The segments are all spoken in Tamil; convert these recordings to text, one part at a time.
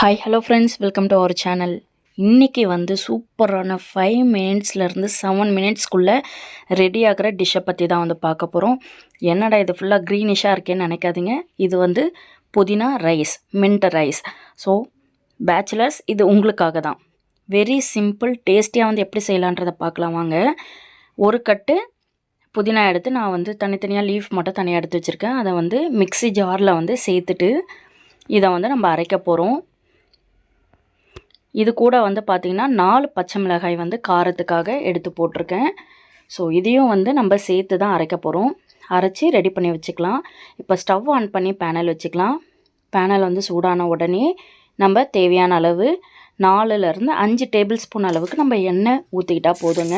Hi hello friends welcome to our channel இன்றைக்கி வந்து சூப்பரான ஃபைவ் மினிட்ஸ்லேருந்து செவன் மினிட்ஸ்க்குள்ளே ரெடி ஆகிற டிஷ்ஷை பற்றி தான் வந்து பார்க்க போகிறோம் என்னடா இது ஃபுல்லாக க்ரீனிஷாக இருக்கேன்னு நினைக்காதீங்க. இது வந்து புதினா rice mint rice so bachelors இது உங்களுக்காக தான். வெரி சிம்பிள் டேஸ்டியாக வந்து எப்படி செய்யலான்றதை பார்க்கலாம் வாங்க. ஒரு கட்டு புதினா எடுத்து நான் வந்து தனித்தனியாக லீஃப் மட்டும் தனியாக எடுத்து வச்சுருக்கேன். அதை வந்து மிக்ஸி ஜாரில் வந்து சேர்த்துட்டு இதை வந்து நம்ம அரைக்க போகிறோம் இது கூட வந்து பார்த்திங்கன்னா நாலு பச்சை மிளகாய் வந்து காரத்துக்காக எடுத்து போட்டிருக்கேன். ஸோ இதையும் வந்து நம்ம சேர்த்து தான் அரைக்க போகிறோம் அரைச்சி ரெடி பண்ணி வச்சுக்கலாம். இப்போ ஸ்டவ் ஆன் பண்ணி பேனல் வச்சுக்கலாம். பேனல் வந்து சூடான உடனே நம்ம தேவையான அளவு நாலுலேருந்து அஞ்சு டேபிள் ஸ்பூன் அளவுக்கு நம்ம எண்ணெய் ஊற்றிக்கிட்டால் போதுங்க.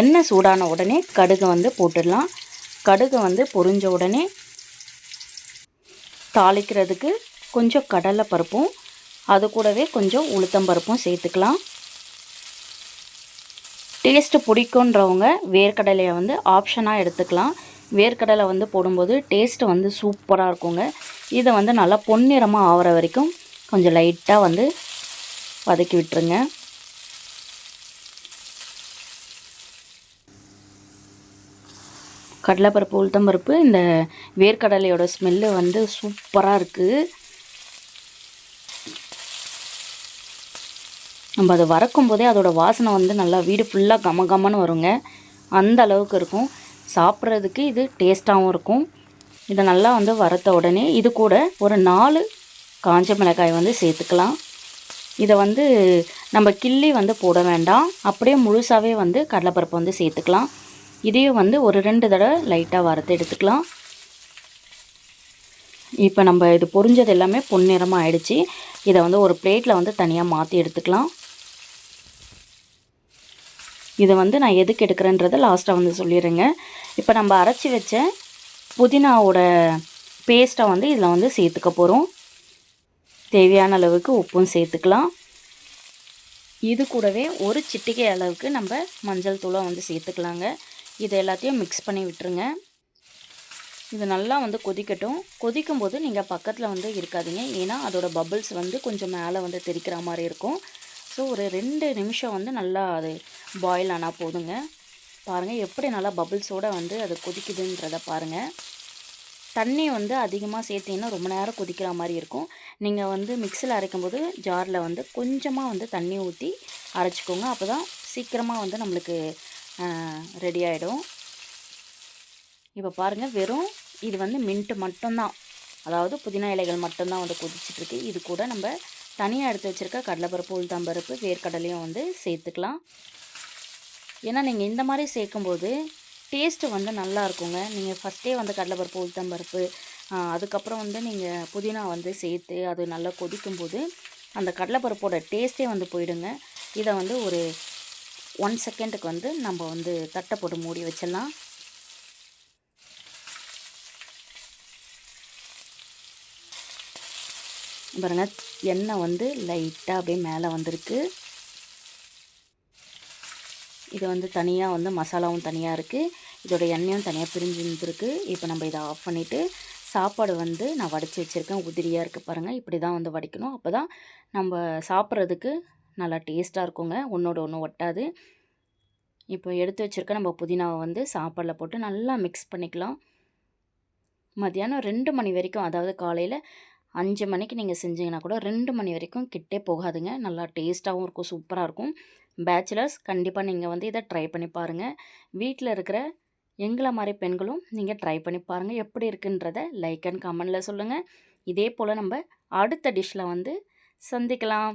எண்ணெய் சூடான உடனே கடுகு வந்து போட்டுடலாம். கடுகு வந்து பொரிஞ்ச உடனே தாளிக்கிறதுக்கு கொஞ்சம் கடலை பருப்பும் அது கூடவே கொஞ்சம் உளுத்தம்பருப்பும் சேர்த்துக்கலாம். டேஸ்ட்டு பிடிக்குன்றவங்க வேர்க்கடலையை வந்து ஆப்ஷனாக எடுத்துக்கலாம். வேர்க்கடலை வந்து போடும்போது டேஸ்ட்டு வந்து சூப்பராக இருக்குங்க. இதை வந்து நல்லா பொன்னிறமாக ஆகிற வரைக்கும் கொஞ்சம் லைட்டாக வந்து வதக்கி விட்டுருங்க. கடலைப்பருப்பு உளுத்தம்பருப்பு இந்த வேர்க்கடலையோட ஸ்மெல்லு வந்து சூப்பராக இருக்குது நம்ம அதை வறக்கும் போதே அதோடய வாசனை வந்து நல்லா வீடு ஃபுல்லாக கம கமன்னு வருங்க. அந்த அளவுக்கு இருக்கும். சாப்பிட்றதுக்கு இது டேஸ்ட்டாகவும் இருக்கும். இதை நல்லா வந்து வறுத்த உடனே இது கூட ஒரு நாலு காஞ்ச மிளகாய் வந்து சேர்த்துக்கலாம். இதை வந்து நம்ம கிள்ளி வந்து போட வேண்டாம். அப்படியே முழுசாகவே வந்து கடலைப்பருப்பு வந்து சேர்த்துக்கலாம். இதையும் வந்து ஒரு ரெண்டு தடவை லைட்டாக வறுத்து எடுத்துக்கலாம். இப்போ நம்ம இது பொரிஞ்சது எல்லாமே பொன்னிறமாக ஆயிடுச்சு. இதை வந்து ஒரு பிளேட்டில் வந்து தனியாக மாற்றி எடுத்துக்கலாம். இதை வந்து நான் எதுக்கு எடுக்கிறேன்றதை லாஸ்ட்டாக வந்து சொல்லிடுறேங்க. இப்போ நம்ம அரைச்சி வச்ச புதினாவோட பேஸ்ட்டை வந்து இதில் வந்து சேர்த்துக்க போகிறோம் தேவையான அளவுக்கு உப்பும் சேர்த்துக்கலாம். இது கூடவே ஒரு சிட்டிகை அளவுக்கு நம்ம மஞ்சள் தூளை வந்து சேர்த்துக்கலாங்க. இது எல்லாத்தையும் மிக்ஸ் பண்ணி விட்டுருங்க. இது நல்லா வந்து கொதிக்கட்டும். கொதிக்கும் போது நீங்கள் பக்கத்தில் வந்து இருக்காதிங்க. ஏன்னா அதோடய பபுள்ஸ் வந்து கொஞ்சம் மேலே வந்து தெரிக்கிற மாதிரி இருக்கும். ஸோ ஒரு ரெண்டு நிமிஷம் வந்து நல்லா அது பாயில் ஆனால் போதுங்க. பாருங்கள் எப்படி நல்லா பபுள்ஸோடு வந்து அது கொதிக்குதுன்றதை பாருங்கள் தண்ணி வந்து அதிகமாக சேர்த்திங்கன்னா ரொம்ப நேரம் கொதிக்கிற மாதிரி இருக்கும். நீங்கள் வந்து மிக்சியில் அரைக்கும்போது ஜாரில் வந்து கொஞ்சமாக வந்து தண்ணி ஊற்றி அரைச்சிக்கோங்க. அப்போ தான் சீக்கிரமாக வந்து நம்மளுக்கு ரெடி ஆகிடும் இப்போ பாருங்கள் வெறும் இது வந்து மின்ட்டு மட்டும்தான். அதாவது புதினா இலைகள் மட்டும்தான் வந்து கொதிச்சிட்ருக்கு இது கூட நம்ம தனியாக எடுத்து வச்சுருக்க கடலைப்பருப்பு உளுத்தம்பருப்பு வேர்க்கடலையும் வந்து சேர்த்துக்கலாம். ஏன்னா நீங்கள் இந்த மாதிரி சேர்க்கும்போது டேஸ்ட்டு வந்து நல்லா இருக்குங்க. நீங்கள் ஃபஸ்ட்டே வந்து கடலைப்பருப்பு உளுத்தம்பருப்பு அதுக்கப்புறம் வந்து நீங்கள் புதினா வந்து சேர்த்து அது நல்லா கொதிக்கும்போது அந்த கடலைப்பருப்போட டேஸ்ட்டே வந்து போயிடுங்க. இதை வந்து ஒரு ஒன் செகண்டுக்கு வந்து நம்ம வந்து தட்டை போட்டு மூடி வச்சிடலாம். பாருங்கள் எண்ணெய் வந்து லைட்டாக அப்படியே மேலே வந்திருக்கு. இது வந்து தனியாக வந்து மசாலாவும் தனியாக இருக்குது இதோட எண்ணெயும் தனியாக பிரிஞ்சு இருந்துருக்கு. இப்போ நம்ம இதை ஆஃப் பண்ணிவிட்டு சாப்பாடு வந்து நான் வடித்து வச்சுருக்கேன். உதிரியாக இருக்குது பாருங்கள் இப்படி தான் வந்து வடிக்கணும். அப்போ தான் நம்ம சாப்பிட்றதுக்கு நல்லா டேஸ்ட்டாக இருக்குங்க. ஒன்றோட ஒன்று ஒட்டாது. இப்போ எடுத்து வச்சுருக்க நம்ம புதினாவை வந்து சாப்பாடில் போட்டு நல்லா மிக்ஸ் பண்ணிக்கலாம். மதியானம் ரெண்டு மணி வரைக்கும் அதாவது காலையில் அஞ்சு மணிக்கு நீங்கள் செஞ்சீங்கன்னா கூட ரெண்டு மணி வரைக்கும் கிட்டே போகாதுங்க. நல்லா டேஸ்ட்டாகவும் இருக்கும் சூப்பராக இருக்கும். பேச்சுலர்ஸ் கண்டிப்பாக நீங்கள் வந்து இதை ட்ரை பண்ணி பாருங்கள் வீட்டில் இருக்கிற எங்களை மாதிரி பெண்களும் நீங்கள் ட்ரை பண்ணி பாருங்கள் எப்படி இருக்குன்றத லைக் அண்ட் கமெண்டில் சொல்லுங்கள் இதே போல் நம்ம அடுத்த டிஷ்ஷில் வந்து சந்திக்கலாம்.